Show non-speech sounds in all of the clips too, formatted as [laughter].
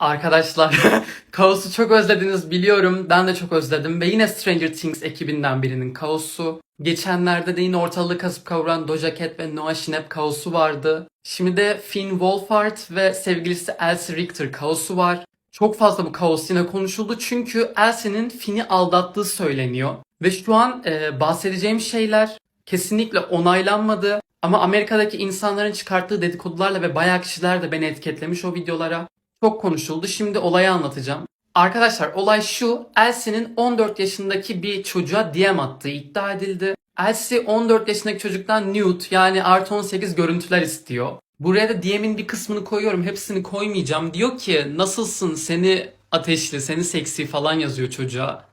Arkadaşlar, [laughs] Kaos'u çok özlediniz biliyorum. Ben de çok özledim. Ve yine Stranger Things ekibinden birinin Kaos'u. Geçenlerde de yine ortalığı kasıp kavuran Doja Cat ve Noah Schnapp Kaos'u vardı. Şimdi de Finn Wolfhard ve sevgilisi Elsie Richter Kaos'u var. Çok fazla bu Kaos yine konuşuldu çünkü Elsie'nin Finn'i aldattığı söyleniyor. Ve şu an e, bahsedeceğim şeyler kesinlikle onaylanmadı. Ama Amerika'daki insanların çıkarttığı dedikodularla ve bayağı kişiler de beni etiketlemiş o videolara. Çok konuşuldu. Şimdi olayı anlatacağım. Arkadaşlar olay şu. Elsie'nin 14 yaşındaki bir çocuğa DM attığı iddia edildi. Elsie 14 yaşındaki çocuktan nude yani artı 18 görüntüler istiyor. Buraya da DM'in bir kısmını koyuyorum. Hepsini koymayacağım. Diyor ki nasılsın seni ateşli seni seksi falan yazıyor çocuğa.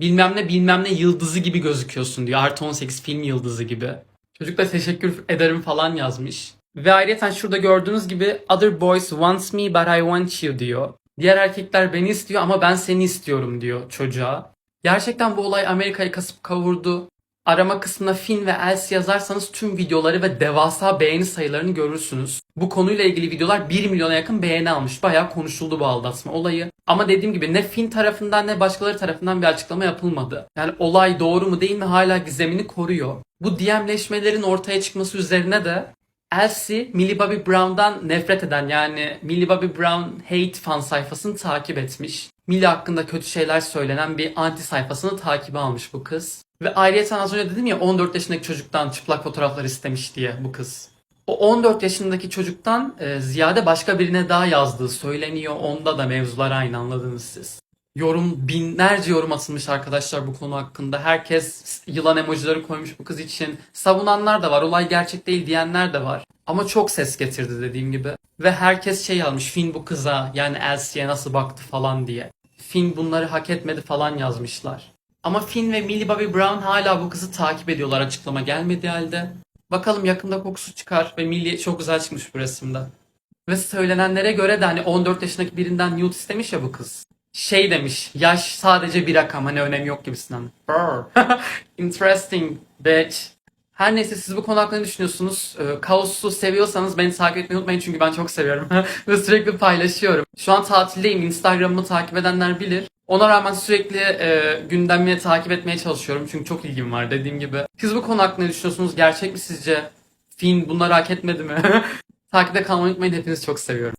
Bilmem ne bilmem ne yıldızı gibi gözüküyorsun diyor. Artı 18 film yıldızı gibi. Çocuk da teşekkür ederim falan yazmış. Ve ayrıca şurada gördüğünüz gibi Other boys wants me but I want you diyor. Diğer erkekler beni istiyor ama ben seni istiyorum diyor çocuğa. Gerçekten bu olay Amerika'yı kasıp kavurdu. Arama kısmına Finn ve Elsie yazarsanız tüm videoları ve devasa beğeni sayılarını görürsünüz. Bu konuyla ilgili videolar 1 milyona yakın beğeni almış. Bayağı konuşuldu bu aldatma olayı. Ama dediğim gibi ne Finn tarafından ne başkaları tarafından bir açıklama yapılmadı. Yani olay doğru mu değil mi hala gizemini koruyor. Bu DM'leşmelerin ortaya çıkması üzerine de Elsie, Millie Bobby Brown'dan nefret eden yani Millie Bobby Brown hate fan sayfasını takip etmiş. Millie hakkında kötü şeyler söylenen bir anti sayfasını takibe almış bu kız. Ve ayrıca az önce dedim ya 14 yaşındaki çocuktan çıplak fotoğraflar istemiş diye bu kız. O 14 yaşındaki çocuktan e, ziyade başka birine daha yazdığı söyleniyor. Onda da mevzular aynı anladınız siz. Yorum binlerce yorum atılmış arkadaşlar bu konu hakkında. Herkes yılan emojileri koymuş bu kız için. Savunanlar da var. Olay gerçek değil diyenler de var. Ama çok ses getirdi dediğim gibi. Ve herkes şey almış. Finn bu kıza yani Elsie'ye nasıl baktı falan diye. Finn bunları hak etmedi falan yazmışlar. Ama Finn ve Millie Bobby Brown hala bu kızı takip ediyorlar açıklama gelmediği halde. Bakalım yakında kokusu çıkar ve Millie çok güzel çıkmış bu resimde. Ve söylenenlere göre de hani 14 yaşındaki birinden nude istemiş ya bu kız. Şey demiş, yaş sadece bir rakam hani önemi yok gibisinden. [laughs] Interesting bitch. Her neyse siz bu konu hakkında düşünüyorsunuz? Ee, Kaos'u seviyorsanız beni takip etmeyi unutmayın çünkü ben çok seviyorum. [laughs] Ve sürekli paylaşıyorum. Şu an tatildeyim. Instagram'ımı takip edenler bilir. Ona rağmen sürekli e, gündemini takip etmeye çalışıyorum. Çünkü çok ilgim var dediğim gibi. Siz bu konu hakkında düşünüyorsunuz? Gerçek mi sizce? Finn bunları hak etmedi mi? [laughs] Takipte kalmayı unutmayın. Hepinizi çok seviyorum.